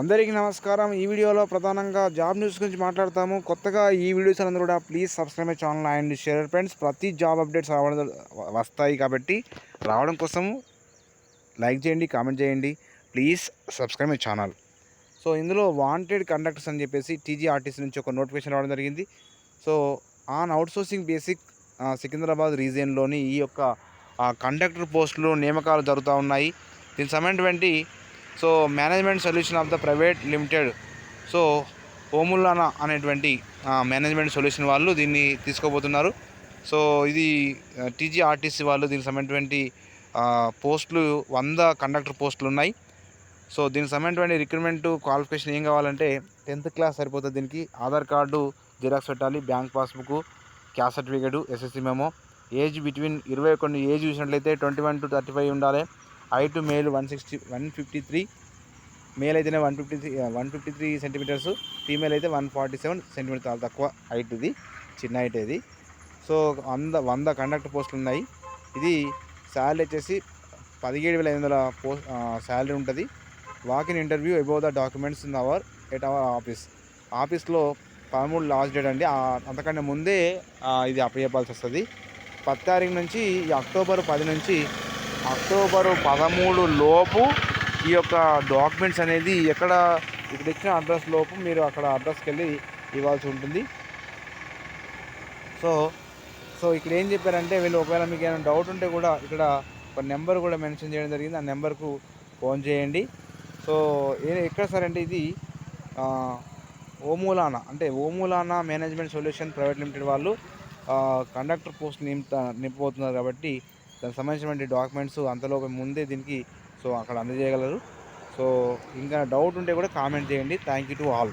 అందరికీ నమస్కారం. ఈ వీడియోలో ప్రధానంగా జాబ్ న్యూస్ గురించి మాట్లాడతాము. కొత్తగా ఈ వీడియోస్ అందరూ కూడా please subscribe my channel and share friends. ప్రతి జాబ్ అప్డేట్స్ రావడం వస్తాయి కాబట్టి రావడం కోసము లైక్ చేయండి కామెంట్ చేయండి. Please subscribe my channel. So ఇందులో వాంటెడ్ కండక్టర్స్ అని చెప్పేసి టీజీఆర్టీసీ నుంచి ఒక నోటిఫికేషన్ రావడం జరిగింది. So on outsourcing basic Secunderabad రీజియన్లోని ఈ యొక్క కండక్టర్ పోస్టులు నియామకాలు జరుగుతూ ఉన్నాయి. దీనికి twenty so management solution of the private limited. So ఓములానా అనేటువంటి మేనేజ్మెంట్ సొల్యూషన్ వాళ్ళు దీన్ని తీసుకోబోతున్నారు. సో ఇది టీజీఆర్టీసీ వాళ్ళు దీనికి సంబంధించినటువంటి పోస్టులు వంద కండక్టర్ పోస్టులు ఉన్నాయి. సో దీనికి సంబంధించినటువంటి రిక్రూట్మెంట్ క్వాలిఫికేషన్ ఏం కావాలంటే టెన్త్ క్లాస్ సరిపోతుంది దీనికి ఆధార్ కార్డు జిరాక్స్ పెట్టాలి bank passbook caste certificate SSC memo. Age between ఇరవై కొన్ని ఏజ్ చూసినట్లయితే twenty one to thirty five ఉండాలి. Height male one sixty one fifty three. Male అయితేనే one fifty three one fifty three centimetres. Female అయితే one forty seven centimetre చాలా తక్కువ height ఇది చిన్న హైట్ ఇది. సో వంద వంద కండక్టర్ పోస్టులు ఉన్నాయి. ఇది శాలరీ వచ్చేసి పదిహేడు వేల ఐదు వందల పోస్ట్ శాలరీ ఉంటుంది. Walk in interview above the documents in our at our office ఆఫీస్లో పదమూడు లాస్ట్ డేట్ అండి. అంతకంటే ముందే ఇది అప్లై చెప్పాల్సి వస్తుంది. పది తారీఖు నుంచి ఈ అక్టోబర్ పది నుంచి అక్టోబర్ పదమూడు లోపు ఈ యొక్క డాక్యుమెంట్స్ అనేది ఎక్కడ ఇక్కడ ఇచ్చిన అడ్రస్ లోపు మీరు అక్కడ అడ్రస్కి వెళ్ళి ఇవ్వాల్సి ఉంటుంది. సో సో ఇక్కడ ఏం చెప్పారంటే వీళ్ళు ఒకవేళ మీకు ఏమైనా డౌట్ ఉంటే కూడా ఇక్కడ ఒక నెంబర్ కూడా మెన్షన్ చేయడం జరిగింది. ఆ నెంబర్కు ఫోన్ చేయండి. సో ఏ- ఎక్కడ సార్ అంటే ఇది ఓమూలానా అంటే ఓమూలానా మేనేజ్మెంట్ సొల్యూషన్ ప్రైవేట్ లిమిటెడ్ వాళ్ళు కండక్టర్ పోస్ట్ నింపుత నింపబోతున్నారు కాబట్టి దానికి సంబంధించినటువంటి డాక్యుమెంట్స్ అంతలోపు ముందే దీనికి సో అక్కడ అందజేయగలరు. సో ఇంకా డౌట్ ఉంటే కూడా కామెంట్ చేయండి. Thank you to all